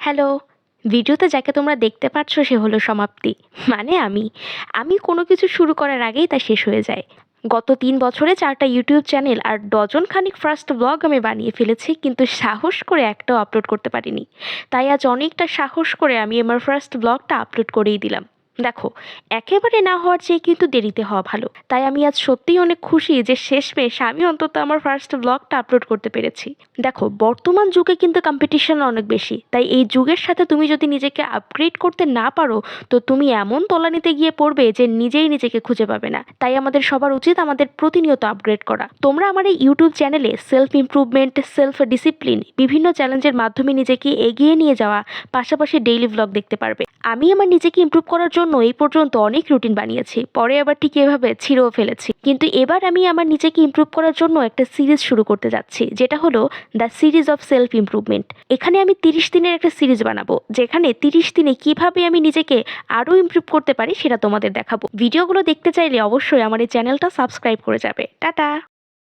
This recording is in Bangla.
হ্যালো, ভিডিওতে যাকে তোমরা দেখতে পাচ্ছ সে হলো সমাপ্তি। মানে আমি। আমি কোনো কিছু শুরু করার আগেই তা শেষ হয়ে যায়। গত তিন বছরে চারটা ইউটিউব চ্যানেল আর ডজন খানিক ফার্স্ট ব্লগ আমি বানিয়ে ফেলেছি, কিন্তু সাহস করে একটাও আপলোড করতে পারিনি। তাই আজ অনেকটা সাহস করে আমি আমার ফার্স্ট ব্লগটা আপলোড করেই দিলাম। দেখো, একেবারে না হওয়ার চেয়ে কিন্তু দেরিতে হওয়া ভালো। তাই আমি আজ সত্যিই অনেক খুশি যে শেষমেশ আমি অন্তত আমার ফার্স্ট ব্লগটা আপলোড করতে পেরেছি। দেখো, বর্তমান যুগে কিন্তু কম্পিটিশন অনেক বেশি, তাই এই যুগের সাথে তুমি যদি নিজেকে আপগ্রেড করতে না পারো, তো তুমি এমন তলানিতে গিয়ে পড়বে যে নিজেই নিজেকে খুঁজে পাবে না। তাই আমাদের সবার উচিত আমাদের প্রতিনিয়ত আপগ্রেড করা। তোমরা আমার এই ইউটিউব চ্যানেলে সেলফ ইমপ্রুভমেন্ট সেলফ ডিসিপ্লিন বিভিন্ন চ্যালেঞ্জের মাধ্যমে নিজেকে এগিয়ে নিয়ে যাওয়া, পাশাপাশি ডেইলি ব্লগ দেখতে পারবে। আমি আমার নিজেকে ইমপ্রুভ করার জন্য এই পর্যন্ত অনেক রুটিন বানিয়েছি। পরে আবার ঠিক এভাবে ছিঁড়েও ফেলেছি। কিন্তু এবার আমি আমার নিজেকে ইমপ্রুভ করার জন্য একটা সিরিজ শুরু করতে যাচ্ছি, যেটা হলো the series of self improvement এখানে আমি তিরিশ দিনের একটা সিরিজ বানাবো, যেখানে তিরিশ দিনে কীভাবে আমি নিজেকে আরও ইমপ্রুভ করতে পারি সেটা তোমাদের দেখাবো। ভিডিওগুলো দেখতে চাইলে অবশ্যই আমার এই চ্যানেলটা সাবস্ক্রাইব করে যাবে। টাটা!